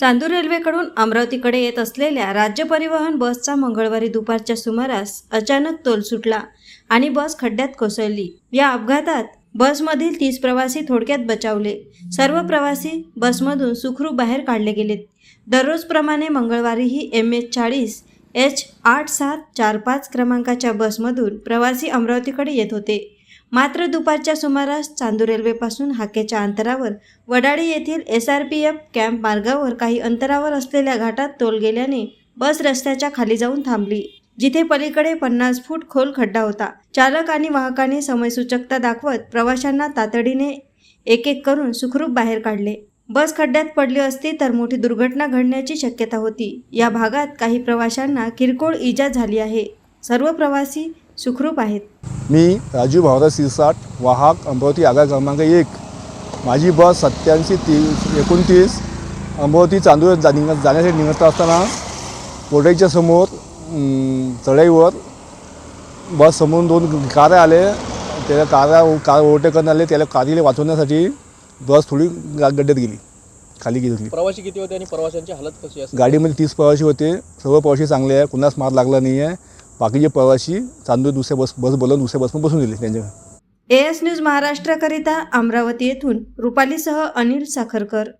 चांदूर रेल्वेकडून अमरावतीकडे येत असलेल्या राज्य परिवहन बसचा मंगळवारी दुपारच्या सुमारास अचानक तोल सुटला आणि बस खड्ड्यात कोसळली. या अपघातात बसमधील तीस प्रवासी थोडक्यात बचावले. सर्व प्रवासी बसमधून सुखरूप बाहेर काढले गेलेत. दररोजप्रमाणे मंगळवारीही एम एच चाळीस एच आठ सात चार पाच क्रमांकाच्या बसमधून प्रवासी अमरावतीकडे येत होते. मात्र दुपारच्या सुमारास चांदूर रेल्वेपासून हाकेच्या अंतरावर वडाळी येथील S R P F camp मार्गावर काही अंतरावर असलेल्या घाटात तोल गेल्याने बस रस्त्याच्या खाली जाऊन थांबली जिथे पलीकडे पन्नास फूट खोल खड्डा होता. चालक आणि वाहकाने समयसूचकता दाखवत प्रवाशांना तातडीने एक एक करून सुखरूप बाहेर काढले. बस खड्ड्यात पडली असती तर मोठी दुर्घटना घडण्याची शक्यता होती. या भागात काही प्रवाशांना किरकोळ इजा झाली आहे. सर्व प्रवासी सुखरूप आहेत. मी राजू भावराज सिरसाट वाहक अमरावती आगार क्रमांक एक. माझी बस सत्याऐंशी तीस एकोणतीस अमरावती चांदूर जा निघ जाण्यासाठी निघत असताना कोटाईच्या समोर चढाईवर बस समोरून दोन कार आले. त्याला कारा कार ओव्हरटेक करण्यात आले. त्याला कारीला वाचवण्यासाठी बस थोडी गड्ड्यात गेली. खाली गेली प्रवासी किती होते आणि प्रवाशांची हालत कशी असते? गाडीमध्ये तीस प्रवासी होते. सर्व प्रवासी चांगले आहे. कुणास मार लागला नाही आहे बाकीचे प्रवासी चांदूर दुसऱ्या बस बस बोलून दुसऱ्या बसमध्ये बसून दिले त्यांच्या एस न्यूज महाराष्ट्राकरिता अमरावती येथून रुपालीसह अनिल साखरकर.